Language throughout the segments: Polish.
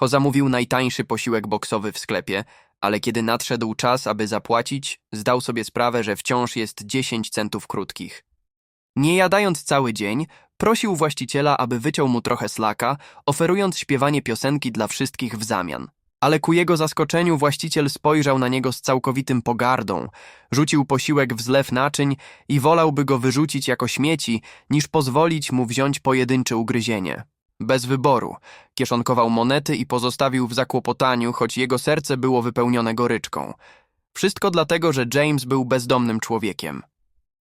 Ho zamówił najtańszy posiłek boksowy w sklepie, ale kiedy nadszedł czas, aby zapłacić, zdał sobie sprawę, że wciąż jest 10 centów krótkich. Nie jadając cały dzień, prosił właściciela, aby wyciął mu trochę slaka, oferując śpiewanie piosenki dla wszystkich w zamian. Ale ku jego zaskoczeniu właściciel spojrzał na niego z całkowitym pogardą, rzucił posiłek w zlew naczyń i wolałby go wyrzucić jako śmieci, niż pozwolić mu wziąć pojedyncze ugryzienie. Bez wyboru. Kieszonkował monety i pozostawił w zakłopotaniu, choć jego serce było wypełnione goryczką. Wszystko dlatego, że James był bezdomnym człowiekiem.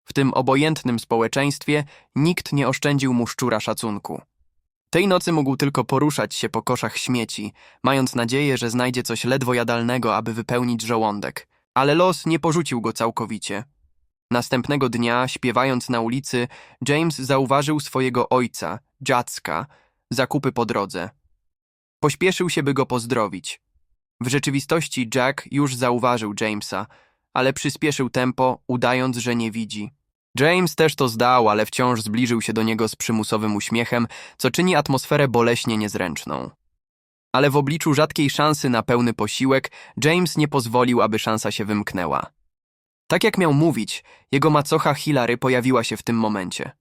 W tym obojętnym społeczeństwie nikt nie oszczędził mu szczura szacunku. Tej nocy mógł tylko poruszać się po koszach śmieci, mając nadzieję, że znajdzie coś ledwo jadalnego, aby wypełnić żołądek. Ale los nie porzucił go całkowicie. Następnego dnia, śpiewając na ulicy, James zauważył swojego ojca, dziadzka, zakupy po drodze. Pośpieszył się, by go pozdrowić. W rzeczywistości Jack już zauważył Jamesa, ale przyspieszył tempo, udając, że nie widzi. James też to zdał, ale wciąż zbliżył się do niego z przymusowym uśmiechem, co czyni atmosferę boleśnie niezręczną. Ale w obliczu rzadkiej szansy na pełny posiłek, James nie pozwolił, aby szansa się wymknęła. Tak jak miał mówić, jego macocha Hilary pojawiła się w tym momencie.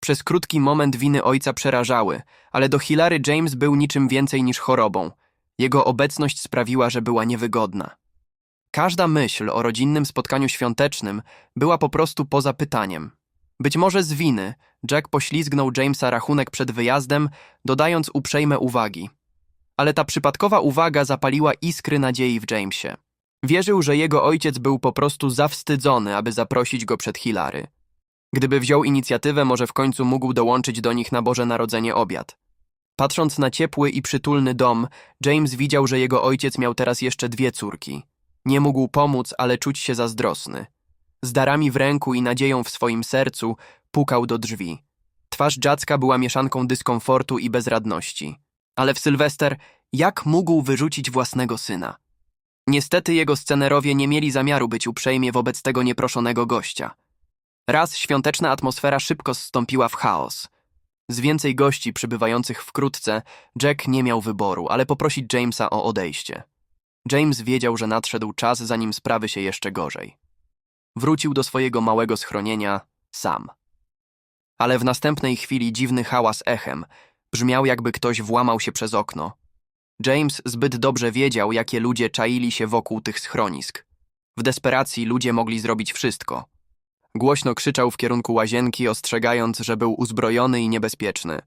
Przez krótki moment winy ojca przerażały, ale do Hilary James był niczym więcej niż chorobą. Jego obecność sprawiła, że była niewygodna. Każda myśl o rodzinnym spotkaniu świątecznym była po prostu poza pytaniem. Być może z winy Jack poślizgnął Jamesa rachunek przed wyjazdem, dodając uprzejme uwagi. Ale ta przypadkowa uwaga zapaliła iskry nadziei w Jamesie. Wierzył, że jego ojciec był po prostu zawstydzony, aby zaprosić go przed Hilary. Gdyby wziął inicjatywę, może w końcu mógł dołączyć do nich na Boże Narodzenie obiad. Patrząc na ciepły i przytulny dom, James widział, że jego ojciec miał teraz jeszcze dwie córki. Nie mógł pomóc, ale czuć się zazdrosny. Z darami w ręku i nadzieją w swoim sercu pukał do drzwi. Twarz dziadzka była mieszanką dyskomfortu i bezradności. Ale w Sylwester jak mógł wyrzucić własnego syna? Niestety jego scenerowie nie mieli zamiaru być uprzejmie wobec tego nieproszonego gościa. Raz świąteczna atmosfera szybko zstąpiła w chaos. Z więcej gości przybywających wkrótce, Jack nie miał wyboru, ale poprosić Jamesa o odejście. James wiedział, że nadszedł czas, zanim sprawy się jeszcze gorzej. Wrócił do swojego małego schronienia sam. Ale w następnej chwili dziwny hałas echem brzmiał, jakby ktoś włamał się przez okno. James zbyt dobrze wiedział, jakie ludzie czaili się wokół tych schronisk. W desperacji ludzie mogli zrobić wszystko. Głośno krzyczał w kierunku łazienki, ostrzegając, że był uzbrojony i niebezpieczny.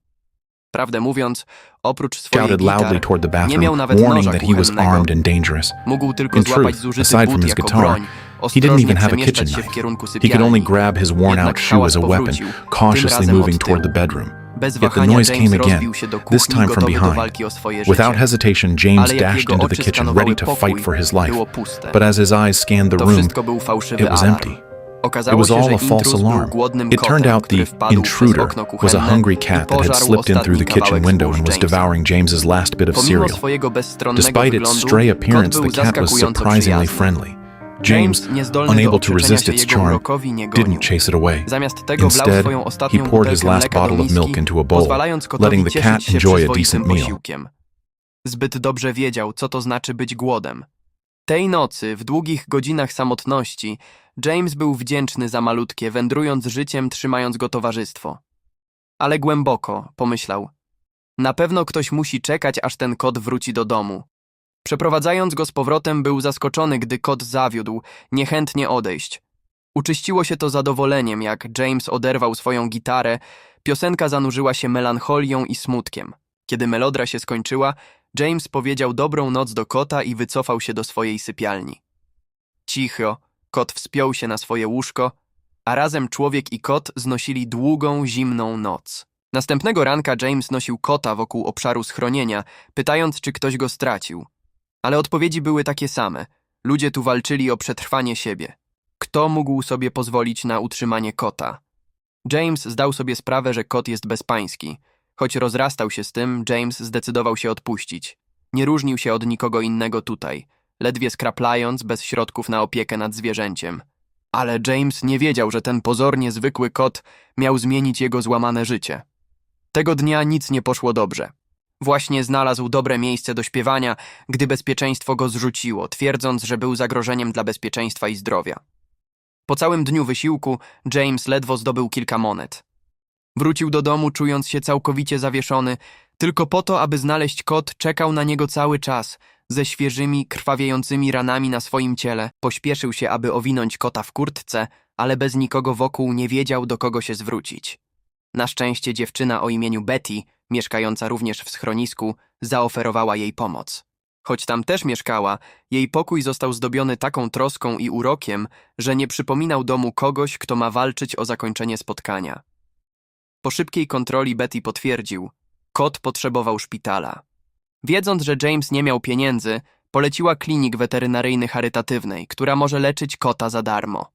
Prawdę mówiąc, oprócz swojej shouted loudly gitar, toward the nie miał bathroom, nawet warning noża that he was kuchennego. armed and dangerous. Mógł tylko In złapać truth, zużyty aside from but his jako guitar, broń, He didn't ostrożnie even have a kitchen przemieszczać się w knife. kierunku He could only sypialni. grab his worn Jednak out shoe hałas as a weapon, powrócił, tym cautiously razem moving od toward the tyłu. bedroom. Bez Yet the wahania noise James came again, rozbił się do this kuchni, time from gotowy do behind. walki o swoje życie. Without hesitation, James Ale jak dashed jego into the oczy kitchen, skanowały ready to pokój, fight for his life. było puste. But as his eyes scanned the To room, wszystko był fałszywy it was alarm. empty. It was all a false alarm. It turned out the intruder was a hungry cat that had slipped in through the kitchen window and was devouring James's last bit of cereal. Despite its wyglądu, stray kot appearance, był the cat was zaskakująco surprisingly przyjazny. friendly. James, unable to resist its charm, didn't chase it away. Instead, he poured his last bottle of milk into a bowl, letting the cat enjoy a decent meal. Zbyt dobrze wiedział, co to znaczy być głodem. Tej nocy, w długich godzinach samotności, James był wdzięczny za malutkie, wędrując życiem, trzymając go towarzystwo. Ale głęboko, pomyślał. Na pewno ktoś musi czekać, aż ten kot wróci do domu. Przeprowadzając go z powrotem, był zaskoczony, gdy kot zawiódł, niechętnie odejść. Uczyściło się to zadowoleniem, jak James oderwał swoją gitarę, piosenka zanurzyła się melancholią i smutkiem. Kiedy melodra się skończyła, James powiedział dobrą noc do kota i wycofał się do swojej sypialni. Cicho, kot wspiął się na swoje łóżko, a razem człowiek i kot znosili długą, zimną noc. Następnego ranka James nosił kota wokół obszaru schronienia, pytając, czy ktoś go stracił. Ale odpowiedzi były takie same. Ludzie tu walczyli o przetrwanie siebie. Kto mógł sobie pozwolić na utrzymanie kota? James zdał sobie sprawę, że kot jest bezpański. Choć rozrastał się z tym, James zdecydował się odpuścić. Nie różnił się od nikogo innego tutaj, ledwie skraplając, bez środków na opiekę nad zwierzęciem. Ale James nie wiedział, że ten pozornie zwykły kot miał zmienić jego złamane życie. Tego dnia nic nie poszło dobrze. Właśnie znalazł dobre miejsce do śpiewania, gdy bezpieczeństwo go zrzuciło, twierdząc, że był zagrożeniem dla bezpieczeństwa i zdrowia. Po całym dniu wysiłku James ledwo zdobył kilka monet. Wrócił do domu, czując się całkowicie zawieszony, tylko po to, aby znaleźć kot, czekał na niego cały czas, ze świeżymi, krwawiejącymi ranami na swoim ciele. Pośpieszył się, aby owinąć kota w kurtce, ale bez nikogo wokół nie wiedział, do kogo się zwrócić. Na szczęście dziewczyna o imieniu Betty, mieszkająca również w schronisku, zaoferowała jej pomoc. Choć tam też mieszkała, jej pokój został zdobiony taką troską i urokiem, że nie przypominał domu kogoś, kto ma walczyć o zakończenie spotkania. Po szybkiej kontroli Betty potwierdził, kot potrzebował szpitala. Wiedząc, że James nie miał pieniędzy, poleciła klinik weterynaryjny charytatywnej, która może leczyć kota za darmo.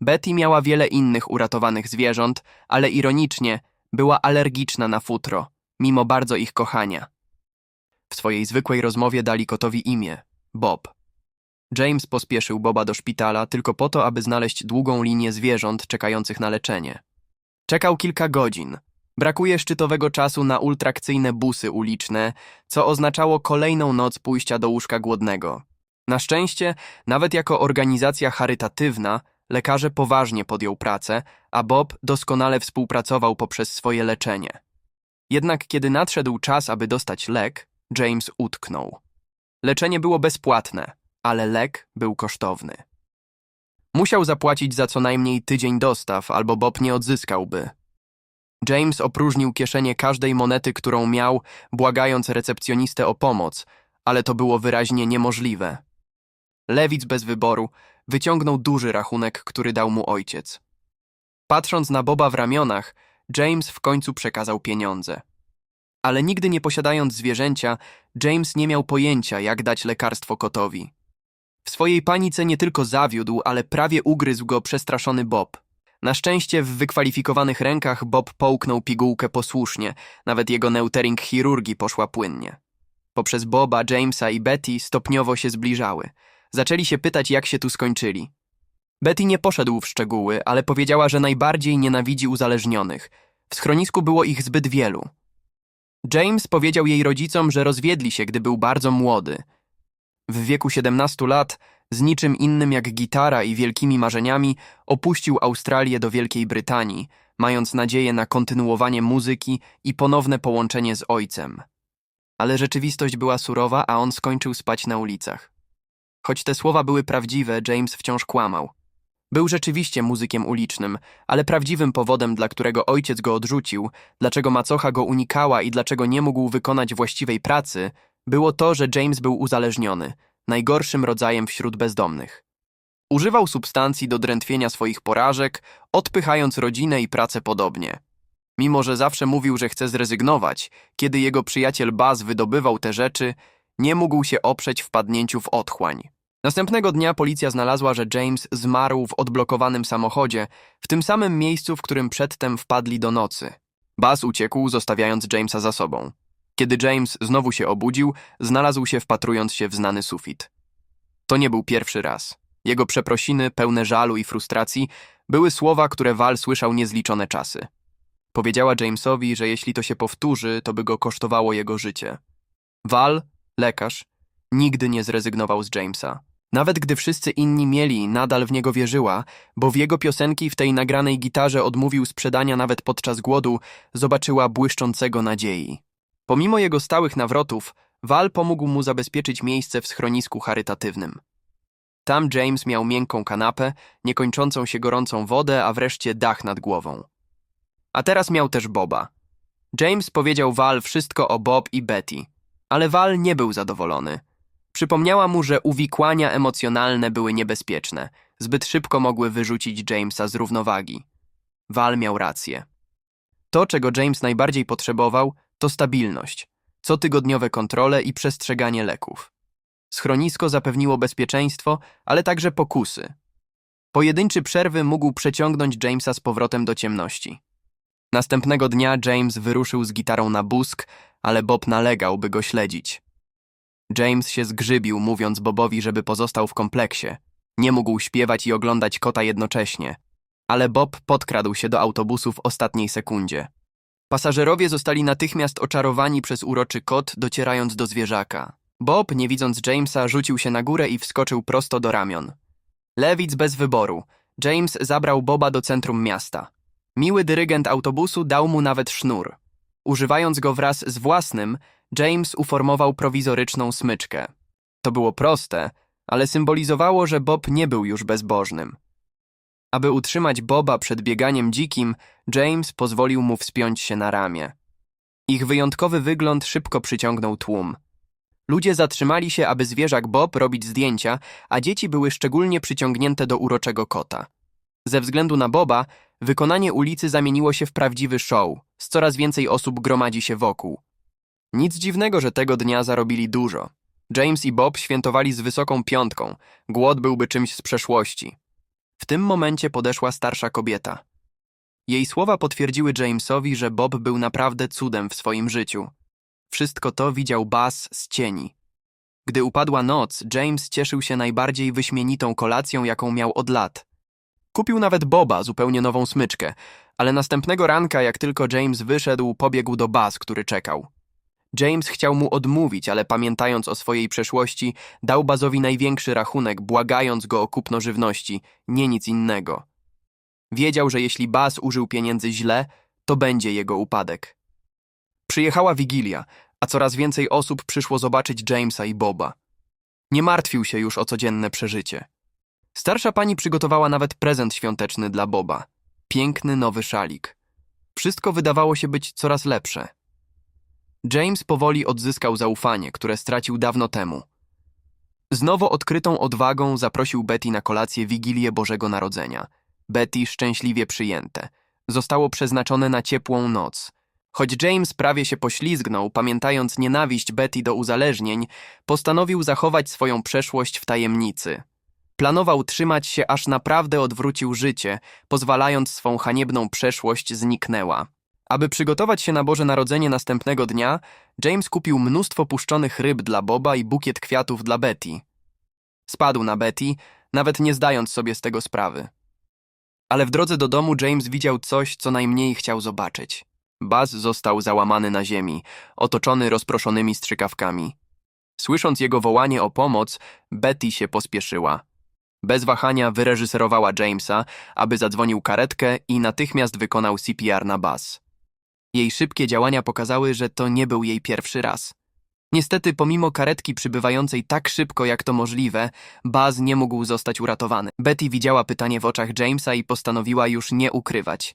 Betty miała wiele innych uratowanych zwierząt, ale ironicznie była alergiczna na futro, mimo bardzo ich kochania. W swojej zwykłej rozmowie dali kotowi imię Bob. James pospieszył Boba do szpitala tylko po to, aby znaleźć długą linię zwierząt czekających na leczenie. Czekał kilka godzin. Brakuje szczytowego czasu na ultrakcyjne busy uliczne, co oznaczało kolejną noc pójścia do łóżka głodnego. Na szczęście, nawet jako organizacja charytatywna, lekarze poważnie podjął pracę, a Bob doskonale współpracował poprzez swoje leczenie. Jednak kiedy nadszedł czas, aby dostać lek, James utknął. Leczenie było bezpłatne, ale lek był kosztowny. Musiał zapłacić za co najmniej tydzień dostaw, albo Bob nie odzyskałby. James opróżnił kieszenie każdej monety, którą miał, błagając recepcjonistę o pomoc, ale to było wyraźnie niemożliwe. Lewic bez wyboru wyciągnął duży rachunek, który dał mu ojciec. Patrząc na Boba w ramionach, James w końcu przekazał pieniądze. Ale nigdy nie posiadając zwierzęcia, James nie miał pojęcia, jak dać lekarstwo kotowi. W swojej panice nie tylko zawiódł, ale prawie ugryzł go przestraszony Bob. Na szczęście w wykwalifikowanych rękach Bob połknął pigułkę posłusznie, nawet jego neutering chirurgii poszła płynnie. Poprzez Boba, Jamesa i Betty stopniowo się zbliżały. Zaczęli się pytać, jak się tu skończyli. Betty nie poszedł w szczegóły, ale powiedziała, że najbardziej nienawidzi uzależnionych. W schronisku było ich zbyt wielu. James powiedział jej rodzicom, że rozwiedli się, gdy był bardzo młody. W wieku 17 lat, z niczym innym jak gitara i wielkimi marzeniami, opuścił Australię do Wielkiej Brytanii, mając nadzieję na kontynuowanie muzyki i ponowne połączenie z ojcem. Ale rzeczywistość była surowa, a on skończył spać na ulicach. Choć te słowa były prawdziwe, James wciąż kłamał. Był rzeczywiście muzykiem ulicznym, ale prawdziwym powodem, dla którego ojciec go odrzucił, dlaczego macocha go unikała i dlaczego nie mógł wykonać właściwej pracy, było to, że James był uzależniony, najgorszym rodzajem wśród bezdomnych. Używał substancji do drętwienia swoich porażek, odpychając rodzinę i pracę podobnie. Mimo, że zawsze mówił, że chce zrezygnować, kiedy jego przyjaciel Baz wydobywał te rzeczy, nie mógł się oprzeć wpadnięciu w otchłań. Następnego dnia policja znalazła, że James zmarł w odblokowanym samochodzie, w tym samym miejscu, w którym przedtem wpadli do nocy. Baz uciekł, zostawiając Jamesa za sobą. Kiedy James znowu się obudził, znalazł się wpatrując się w znany sufit. To nie był pierwszy raz. Jego przeprosiny, pełne żalu i frustracji, były słowa, które Val słyszał niezliczone czasy. Powiedziała Jamesowi, że jeśli to się powtórzy, to by go kosztowało jego życie. Val, lekarz, nigdy nie zrezygnował z Jamesa. Nawet gdy wszyscy inni mieli, nadal w niego wierzyła, bo w jego piosenki w tej nagranej gitarze odmówił sprzedania nawet podczas głodu, zobaczyła błyszczącego nadziei. Pomimo jego stałych nawrotów, Val pomógł mu zabezpieczyć miejsce w schronisku charytatywnym. Tam James miał miękką kanapę, niekończącą się gorącą wodę, a wreszcie dach nad głową. A teraz miał też Boba. James powiedział Val wszystko o Bob i Betty, ale Val nie był zadowolony. Przypomniała mu, że uwikłania emocjonalne były niebezpieczne, zbyt szybko mogły wyrzucić Jamesa z równowagi. Val miał rację. To, czego James najbardziej potrzebował, to stabilność, cotygodniowe kontrole i przestrzeganie leków. Schronisko zapewniło bezpieczeństwo, ale także pokusy. Pojedynczy przerwy mógł przeciągnąć Jamesa z powrotem do ciemności. Następnego dnia James wyruszył z gitarą na busk, ale Bob nalegał, by go śledzić. James się zgrzybił, mówiąc Bobowi, żeby pozostał w kompleksie. Nie mógł śpiewać i oglądać kota jednocześnie. Ale Bob podkradł się do autobusu w ostatniej sekundzie. Pasażerowie zostali natychmiast oczarowani przez uroczy kot, docierając do zwierzaka. Bob, nie widząc Jamesa, rzucił się na górę i wskoczył prosto do ramion. Lewic bez wyboru. James zabrał Boba do centrum miasta. Miły dyrygent autobusu dał mu nawet sznur. Używając go wraz z własnym, James uformował prowizoryczną smyczkę. To było proste, ale symbolizowało, że Bob nie był już bezbożnym. Aby utrzymać Boba przed bieganiem dzikim, James pozwolił mu wspiąć się na ramię. Ich wyjątkowy wygląd szybko przyciągnął tłum. Ludzie zatrzymali się, aby zwierzak Bob robić zdjęcia, a dzieci były szczególnie przyciągnięte do uroczego kota. Ze względu na Boba, wykonanie ulicy zamieniło się w prawdziwy show, z coraz więcej osób gromadzi się wokół. Nic dziwnego, że tego dnia zarobili dużo. James i Bob świętowali z wysoką piątką, głód byłby czymś z przeszłości. W tym momencie podeszła starsza kobieta. Jej słowa potwierdziły Jamesowi, że Bob był naprawdę cudem w swoim życiu. Wszystko to widział Buzz z cieni. Gdy upadła noc, James cieszył się najbardziej wyśmienitą kolacją, jaką miał od lat. Kupił nawet Boba zupełnie nową smyczkę, ale następnego ranka, jak tylko James wyszedł, pobiegł do Buzz, który czekał. James chciał mu odmówić, ale pamiętając o swojej przeszłości, dał Bazowi największy rachunek, błagając go o kupno żywności, nie nic innego. Wiedział, że jeśli Baz użył pieniędzy źle, to będzie jego upadek. Przyjechała Wigilia, a coraz więcej osób przyszło zobaczyć Jamesa i Boba. Nie martwił się już o codzienne przeżycie. Starsza pani przygotowała nawet prezent świąteczny dla Boba. Piękny nowy szalik. Wszystko wydawało się być coraz lepsze. James powoli odzyskał zaufanie, które stracił dawno temu. Z nowo odkrytą odwagą zaprosił Betty na kolację Wigilię Bożego Narodzenia. Betty szczęśliwie przyjęte. Zostało przeznaczone na ciepłą noc. Choć James prawie się poślizgnął, pamiętając nienawiść Betty do uzależnień, postanowił zachować swoją przeszłość w tajemnicy. Planował trzymać się, aż naprawdę odwrócił życie, pozwalając swą haniebną przeszłość zniknęła. Aby przygotować się na Boże Narodzenie następnego dnia, James kupił mnóstwo puszczonych ryb dla Boba i bukiet kwiatów dla Betty. Spadł na Betty, nawet nie zdając sobie z tego sprawy. Ale w drodze do domu James widział coś, co najmniej chciał zobaczyć. Baz został załamany na ziemi, otoczony rozproszonymi strzykawkami. Słysząc jego wołanie o pomoc, Betty się pospieszyła. Bez wahania wyreżyserowała Jamesa, aby zadzwonił karetkę i natychmiast wykonał CPR na Baz. Jej szybkie działania pokazały, że to nie był jej pierwszy raz. Niestety, pomimo karetki przybywającej tak szybko, jak to możliwe, Baz nie mógł zostać uratowany. Betty widziała pytanie w oczach Jamesa i postanowiła już nie ukrywać.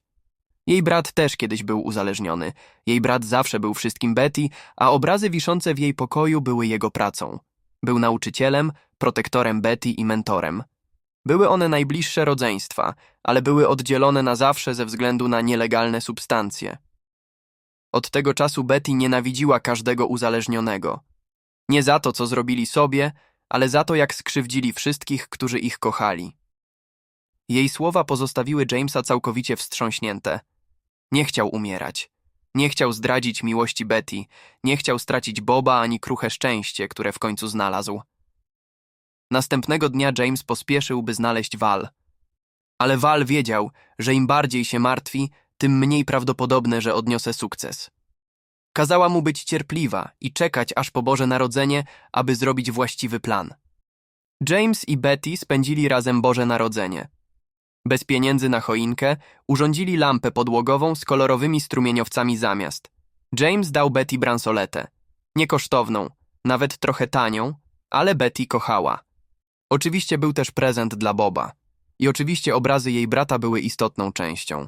Jej brat też kiedyś był uzależniony. Jej brat zawsze był wszystkim Betty, a obrazy wiszące w jej pokoju były jego pracą. Był nauczycielem, protektorem Betty i mentorem. Były one najbliższe rodzeństwa, ale były oddzielone na zawsze ze względu na nielegalne substancje. Od tego czasu Betty nienawidziła każdego uzależnionego. Nie za to, co zrobili sobie, ale za to, jak skrzywdzili wszystkich, którzy ich kochali. Jej słowa pozostawiły Jamesa całkowicie wstrząśnięte. Nie chciał umierać. Nie chciał zdradzić miłości Betty, nie chciał stracić Boba ani kruche szczęście, które w końcu znalazł. Następnego dnia James pospieszył, by znaleźć Val. Ale Val wiedział, że im bardziej się martwi, tym mniej prawdopodobne, że odniosę sukces. Kazała mu być cierpliwa i czekać aż po Boże Narodzenie, aby zrobić właściwy plan. James i Betty spędzili razem Boże Narodzenie. Bez pieniędzy na choinkę urządzili lampę podłogową z kolorowymi strumieniowcami zamiast. James dał Betty bransoletę. Niekosztowną, nawet trochę tanią, ale Betty kochała. Oczywiście był też prezent dla Boba. I oczywiście obrazy jej brata były istotną częścią.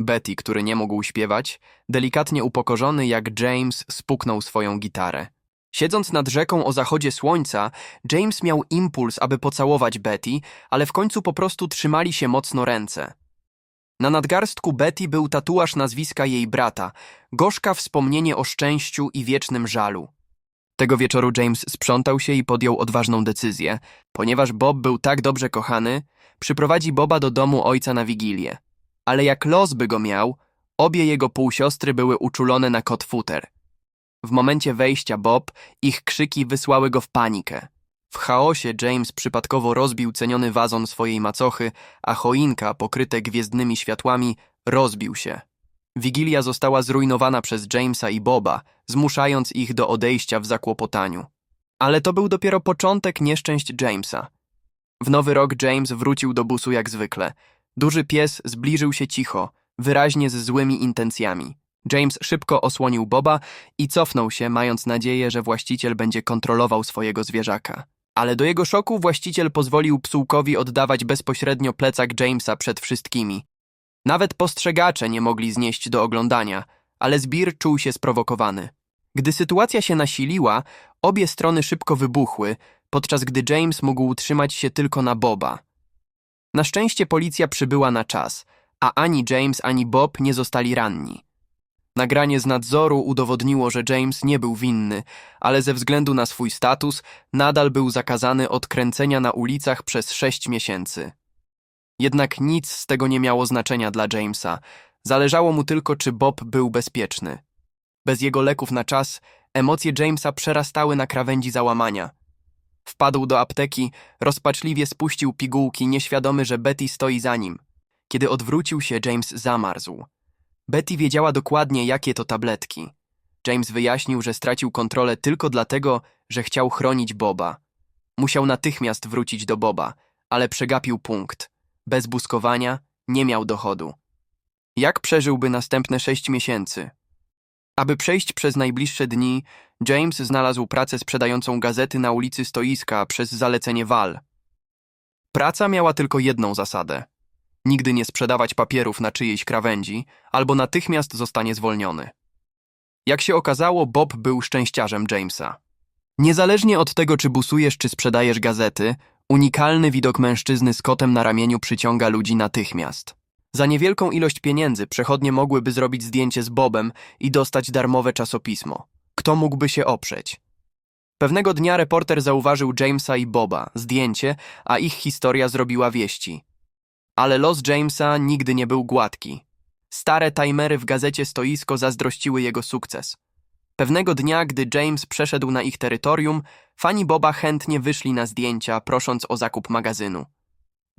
Betty, który nie mógł śpiewać, delikatnie upokorzony jak James spuknął swoją gitarę. Siedząc nad rzeką o zachodzie słońca, James miał impuls, aby pocałować Betty, ale w końcu po prostu trzymali się mocno ręce. Na nadgarstku Betty był tatuaż nazwiska jej brata, gorzka wspomnienie o szczęściu i wiecznym żalu. Tego wieczoru James sprzątał się i podjął odważną decyzję. Ponieważ Bob był tak dobrze kochany, przyprowadzi Boba do domu ojca na Wigilię. Ale jak los by go miał, obie jego półsiostry były uczulone na kot futer. W momencie wejścia Bob, ich krzyki wysłały go w panikę. W chaosie James przypadkowo rozbił ceniony wazon swojej macochy, a choinka, pokryte gwiezdnymi światłami, rozbił się. Wigilia została zrujnowana przez Jamesa i Boba, zmuszając ich do odejścia w zakłopotaniu. Ale to był dopiero początek nieszczęść Jamesa. W nowy rok James wrócił do busu jak zwykle. Duży pies zbliżył się cicho, wyraźnie z złymi intencjami. James szybko osłonił Boba i cofnął się, mając nadzieję, że właściciel będzie kontrolował swojego zwierzaka. Ale do jego szoku właściciel pozwolił psułkowi oddawać bezpośrednio plecak Jamesa przed wszystkimi. Nawet postrzegacze nie mogli znieść do oglądania, ale Zbir czuł się sprowokowany. Gdy sytuacja się nasiliła, obie strony szybko wybuchły, podczas gdy James mógł utrzymać się tylko na Boba. Na szczęście policja przybyła na czas, a ani James, ani Bob nie zostali ranni. Nagranie z nadzoru udowodniło, że James nie był winny, ale ze względu na swój status nadal był zakazany od kręcenia na ulicach przez sześć miesięcy. Jednak nic z tego nie miało znaczenia dla Jamesa. Zależało mu tylko, czy Bob był bezpieczny. Bez jego leków na czas, emocje Jamesa przerastały na krawędzi załamania. Wpadł do apteki, rozpaczliwie spuścił pigułki, nieświadomy, że Betty stoi za nim. Kiedy odwrócił się, James zamarzł. Betty wiedziała dokładnie, jakie to tabletki. James wyjaśnił, że stracił kontrolę tylko dlatego, że chciał chronić Boba. Musiał natychmiast wrócić do Boba, ale przegapił punkt. Bez buskowania nie miał dochodu. Jak przeżyłby następne sześć miesięcy? Aby przejść przez najbliższe dni, James znalazł pracę sprzedającą gazety na ulicy Stoiska przez zalecenie Wal. Praca miała tylko jedną zasadę. Nigdy nie sprzedawać papierów na czyjejś krawędzi, albo natychmiast zostanie zwolniony. Jak się okazało, Bob był szczęściarzem Jamesa. Niezależnie od tego, czy busujesz, czy sprzedajesz gazety, unikalny widok mężczyzny z kotem na ramieniu przyciąga ludzi natychmiast. Za niewielką ilość pieniędzy przechodnie mogłyby zrobić zdjęcie z Bobem i dostać darmowe czasopismo. Kto mógłby się oprzeć? Pewnego dnia reporter zauważył Jamesa i Boba, zdjęcie, a ich historia zrobiła wieści. Ale los Jamesa nigdy nie był gładki. Stare timery w gazecie Stoisko zazdrościły jego sukces. Pewnego dnia, gdy James przeszedł na ich terytorium, fani Boba chętnie wyszli na zdjęcia, prosząc o zakup magazynu.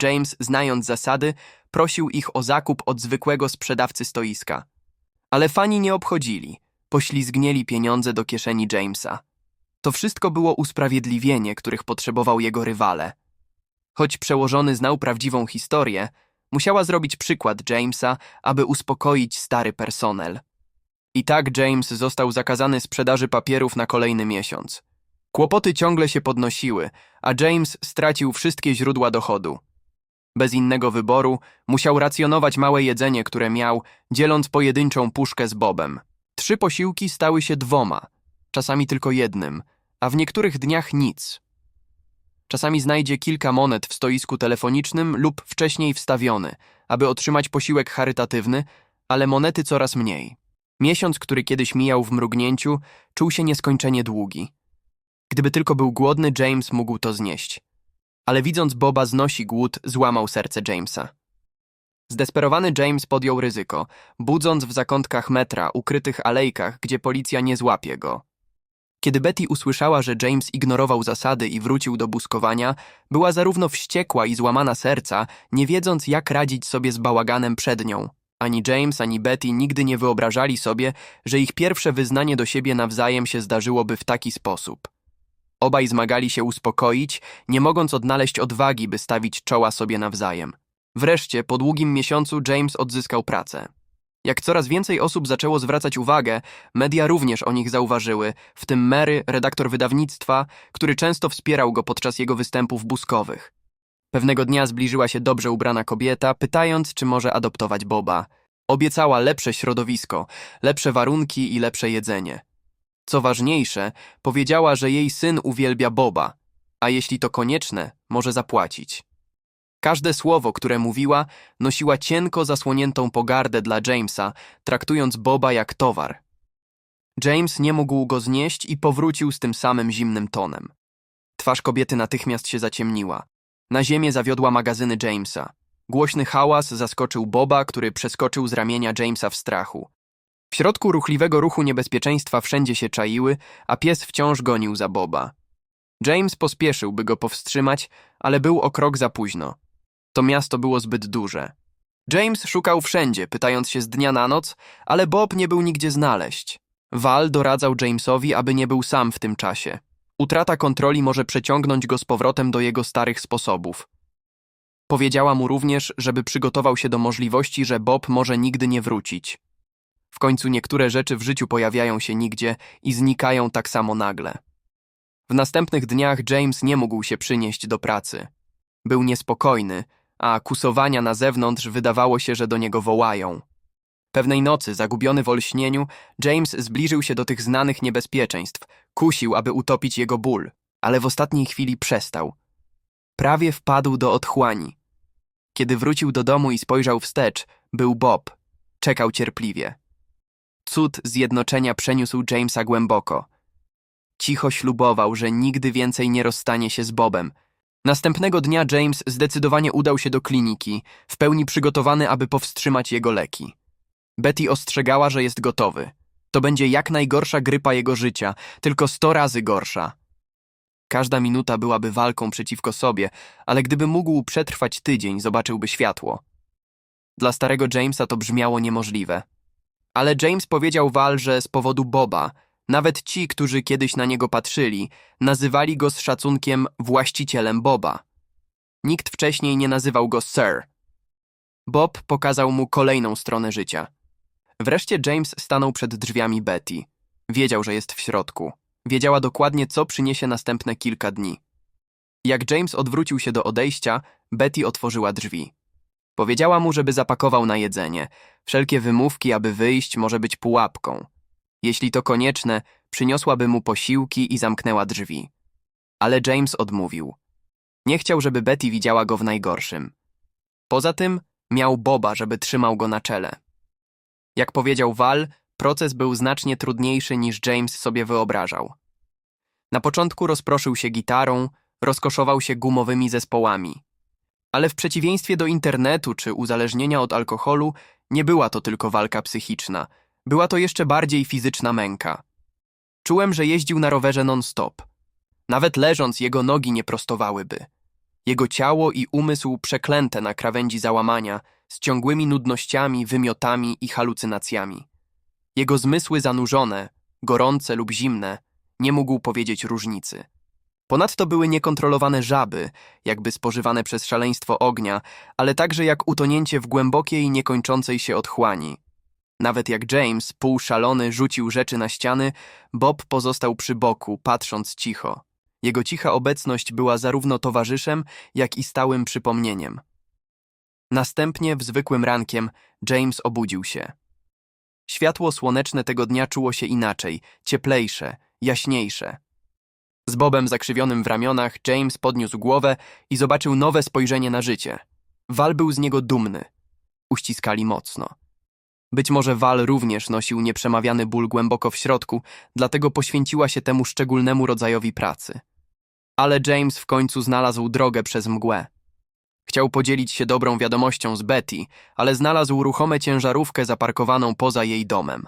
James, znając zasady, prosił ich o zakup od zwykłego sprzedawcy stoiska. Ale fani nie obchodzili, poślizgnieli pieniądze do kieszeni Jamesa. To wszystko było usprawiedliwienie, których potrzebował jego rywale. Choć przełożony znał prawdziwą historię, musiała zrobić przykład Jamesa, aby uspokoić stary personel. I tak James został zakazany sprzedaży papierów na kolejny miesiąc. Kłopoty ciągle się podnosiły, a James stracił wszystkie źródła dochodu. Bez innego wyboru musiał racjonować małe jedzenie, które miał, dzieląc pojedynczą puszkę z Bobem. Trzy posiłki stały się dwoma, czasami tylko jednym, a w niektórych dniach nic. Czasami znajdzie kilka monet w stoisku telefonicznym lub wcześniej wstawiony, aby otrzymać posiłek charytatywny, ale monety coraz mniej. Miesiąc, który kiedyś mijał w mrugnięciu, czuł się nieskończenie długi. Gdyby tylko był głodny, James mógł to znieść. Ale widząc Boba znosi głód, złamał serce Jamesa. Zdesperowany James podjął ryzyko, budząc w zakątkach metra, ukrytych alejkach, gdzie policja nie złapie go. Kiedy Betty usłyszała, że James ignorował zasady i wrócił do buskowania, była zarówno wściekła i złamana serca, nie wiedząc jak radzić sobie z bałaganem przed nią. Ani James, ani Betty nigdy nie wyobrażali sobie, że ich pierwsze wyznanie do siebie nawzajem się zdarzyłoby w taki sposób. Obaj zmagali się uspokoić, nie mogąc odnaleźć odwagi, by stawić czoła sobie nawzajem. Wreszcie, po długim miesiącu, James odzyskał pracę. Jak coraz więcej osób zaczęło zwracać uwagę, media również o nich zauważyły, w tym Mary, redaktor wydawnictwa, który często wspierał go podczas jego występów buskowych. Pewnego dnia zbliżyła się dobrze ubrana kobieta, pytając, czy może adoptować Boba. Obiecała lepsze środowisko, lepsze warunki i lepsze jedzenie. Co ważniejsze, powiedziała, że jej syn uwielbia Boba, a jeśli to konieczne, może zapłacić. Każde słowo, które mówiła, nosiła cienko zasłoniętą pogardę dla Jamesa, traktując Boba jak towar. James nie mógł go znieść i powrócił z tym samym zimnym tonem. Twarz kobiety natychmiast się zaciemniła. Na ziemię zawiodła magazyny Jamesa. Głośny hałas zaskoczył Boba, który przeskoczył z ramienia Jamesa w strachu. W środku ruchliwego ruchu niebezpieczeństwa wszędzie się czaiły, a pies wciąż gonił za Boba. James pospieszył, by go powstrzymać, ale był o krok za późno. To miasto było zbyt duże. James szukał wszędzie, pytając się z dnia na noc, ale Bob nie był nigdzie znaleźć. Val doradzał Jamesowi, aby nie był sam w tym czasie. Utrata kontroli może przeciągnąć go z powrotem do jego starych sposobów. Powiedziała mu również, żeby przygotował się do możliwości, że Bob może nigdy nie wrócić. W końcu niektóre rzeczy w życiu pojawiają się nigdzie i znikają tak samo nagle. W następnych dniach James nie mógł się przynieść do pracy. Był niespokojny, a kusowania na zewnątrz wydawało się, że do niego wołają. Pewnej nocy, zagubiony w olśnieniu, James zbliżył się do tych znanych niebezpieczeństw, kusił, aby utopić jego ból, ale w ostatniej chwili przestał. Prawie wpadł do otchłani. Kiedy wrócił do domu i spojrzał wstecz, był Bob. Czekał cierpliwie. Cud zjednoczenia przeniósł Jamesa głęboko. Cicho ślubował, że nigdy więcej nie rozstanie się z Bobem. Następnego dnia James zdecydowanie udał się do kliniki, w pełni przygotowany, aby powstrzymać jego leki. Betty ostrzegała, że jest gotowy. To będzie jak najgorsza grypa jego życia, tylko sto razy gorsza. Każda minuta byłaby walką przeciwko sobie, ale gdyby mógł przetrwać tydzień, zobaczyłby światło. Dla starego Jamesa to brzmiało niemożliwe. Ale James powiedział Val, że z powodu Boba, nawet ci, którzy kiedyś na niego patrzyli, nazywali go z szacunkiem właścicielem Boba. Nikt wcześniej nie nazywał go Sir. Bob pokazał mu kolejną stronę życia. Wreszcie James stanął przed drzwiami Betty. Wiedział, że jest w środku. Wiedziała dokładnie, co przyniesie następne kilka dni. Jak James odwrócił się do odejścia, Betty otworzyła drzwi. Powiedziała mu, żeby zapakował na jedzenie. Wszelkie wymówki, aby wyjść, może być pułapką. Jeśli to konieczne, przyniosłaby mu posiłki i zamknęła drzwi. Ale James odmówił. Nie chciał, żeby Betty widziała go w najgorszym. Poza tym miał Boba, żeby trzymał go na czele. Jak powiedział Val, proces był znacznie trudniejszy niż James sobie wyobrażał. Na początku rozproszył się gitarą, rozkoszował się gumowymi zespołami. Ale w przeciwieństwie do internetu czy uzależnienia od alkoholu, nie była to tylko walka psychiczna, była to jeszcze bardziej fizyczna męka. Czułem, że jeździł na rowerze non-stop. Nawet leżąc, jego nogi nie prostowałyby. Jego ciało i umysł przeklęte na krawędzi załamania, z ciągłymi nudnościami, wymiotami i halucynacjami. Jego zmysły zanurzone, gorące lub zimne, nie mógł powiedzieć różnicy. Ponadto były niekontrolowane żaby, jakby spożywane przez szaleństwo ognia, ale także jak utonięcie w głębokiej, niekończącej się otchłani. Nawet jak James, półszalony, rzucił rzeczy na ściany, Bob pozostał przy boku, patrząc cicho. Jego cicha obecność była zarówno towarzyszem, jak i stałym przypomnieniem. Następnie, w zwykłym rankiem, James obudził się. Światło słoneczne tego dnia czuło się inaczej, cieplejsze, jaśniejsze. Z Bobem zakrzywionym w ramionach, James podniósł głowę i zobaczył nowe spojrzenie na życie. Val był z niego dumny. Uściskali mocno. Być może Val również nosił nieprzemawiany ból głęboko w środku, dlatego poświęciła się temu szczególnemu rodzajowi pracy. Ale James w końcu znalazł drogę przez mgłę. Chciał podzielić się dobrą wiadomością z Betty, ale znalazł ruchome ciężarówkę zaparkowaną poza jej domem.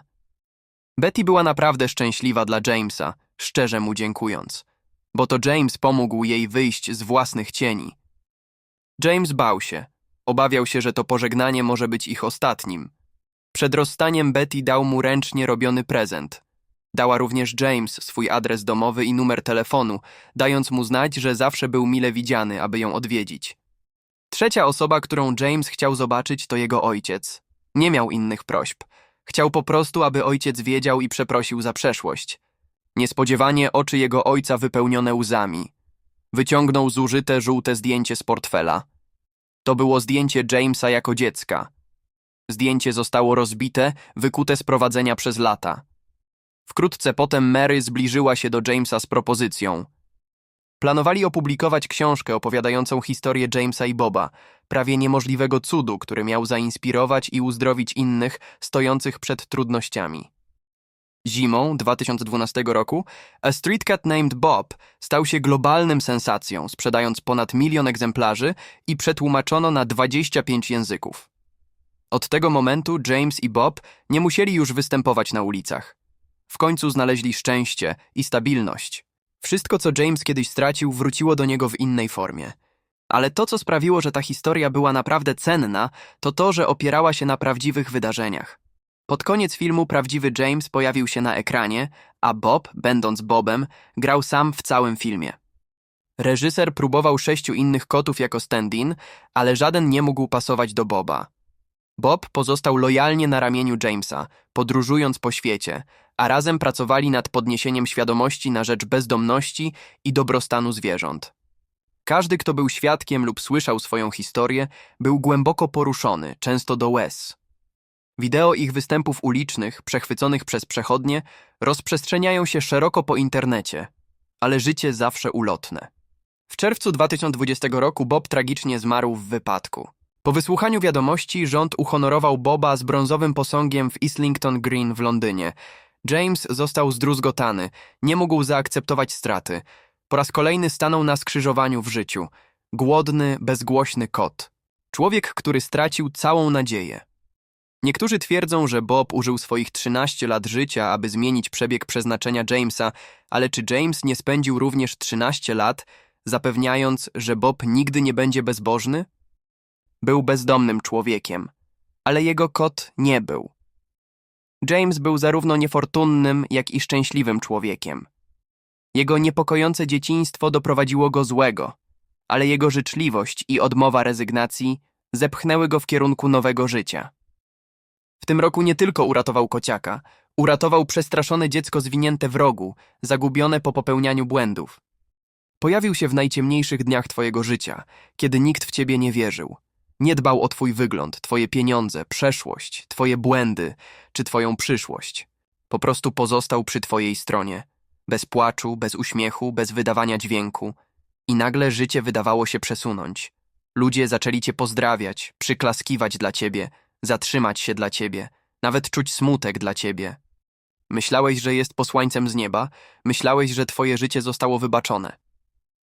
Betty była naprawdę szczęśliwa dla Jamesa, szczerze mu dziękując, bo to James pomógł jej wyjść z własnych cieni. James bał się. Obawiał się, że to pożegnanie może być ich ostatnim. Przed rozstaniem Betty dał mu ręcznie robiony prezent. Dała również James swój adres domowy i numer telefonu, dając mu znać, że zawsze był mile widziany, aby ją odwiedzić. Trzecia osoba, którą James chciał zobaczyć, to jego ojciec. Nie miał innych prośb. Chciał po prostu, aby ojciec wiedział i przeprosił za przeszłość. Niespodziewanie oczy jego ojca wypełnione łzami. Wyciągnął zużyte żółte zdjęcie z portfela. To było zdjęcie Jamesa jako dziecka. Zdjęcie zostało rozbite, wykute z prowadzenia przez lata. Wkrótce potem Mary zbliżyła się do Jamesa z propozycją. Planowali opublikować książkę opowiadającą historię Jamesa i Boba, prawie niemożliwego cudu, który miał zainspirować i uzdrowić innych stojących przed trudnościami. Zimą 2012 roku A Street Cat Named Bob stał się globalnym sensacją, sprzedając ponad milion egzemplarzy i przetłumaczono na 25 języków. Od tego momentu James i Bob nie musieli już występować na ulicach. W końcu znaleźli szczęście i stabilność. Wszystko, co James kiedyś stracił, wróciło do niego w innej formie. Ale to, co sprawiło, że ta historia była naprawdę cenna, to to, że opierała się na prawdziwych wydarzeniach. Pod koniec filmu prawdziwy James pojawił się na ekranie, a Bob, będąc Bobem, grał sam w całym filmie. Reżyser próbował sześciu innych kotów jako stand-in, ale żaden nie mógł pasować do Boba. Bob pozostał lojalnie na ramieniu Jamesa, podróżując po świecie, a razem pracowali nad podniesieniem świadomości na rzecz bezdomności i dobrostanu zwierząt. Każdy, kto był świadkiem lub słyszał swoją historię, był głęboko poruszony, często do łez. Wideo ich występów ulicznych, przechwyconych przez przechodnie, rozprzestrzeniają się szeroko po internecie, ale życie zawsze ulotne. W czerwcu 2020 roku Bob tragicznie zmarł w wypadku. Po wysłuchaniu wiadomości rząd uhonorował Boba z brązowym posągiem w Islington Green w Londynie. James został zdruzgotany, nie mógł zaakceptować straty. Po raz kolejny stanął na skrzyżowaniu w życiu. Głodny, bezgłośny kot. Człowiek, który stracił całą nadzieję. Niektórzy twierdzą, że Bob użył swoich 13 lat życia, aby zmienić przebieg przeznaczenia Jamesa, ale czy James nie spędził również 13 lat, zapewniając, że Bob nigdy nie będzie bezbożny? Był bezdomnym człowiekiem, ale jego kot nie był. James był zarówno niefortunnym, jak i szczęśliwym człowiekiem. Jego niepokojące dzieciństwo doprowadziło go złego, ale jego życzliwość i odmowa rezygnacji zepchnęły go w kierunku nowego życia. Tym roku nie tylko uratował kociaka, uratował przestraszone dziecko zwinięte w rogu, zagubione po popełnianiu błędów. Pojawił się w najciemniejszych dniach twojego życia, kiedy nikt w ciebie nie wierzył. Nie dbał o twój wygląd, twoje pieniądze, przeszłość, twoje błędy czy twoją przyszłość. Po prostu pozostał przy twojej stronie. Bez płaczu, bez uśmiechu, bez wydawania dźwięku. I nagle życie wydawało się przesunąć. Ludzie zaczęli cię pozdrawiać, przyklaskiwać dla ciebie, zatrzymać się dla ciebie, nawet czuć smutek dla ciebie. Myślałeś, że jest posłańcem z nieba, myślałeś, że twoje życie zostało wybaczone.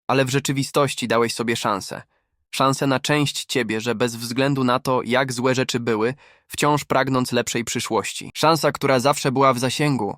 Ale w rzeczywistości dałeś sobie szansę. Szansę na część ciebie, że bez względu na to, jak złe rzeczy były, wciąż pragnąc lepszej przyszłości. Szansa, która zawsze była w zasięgu,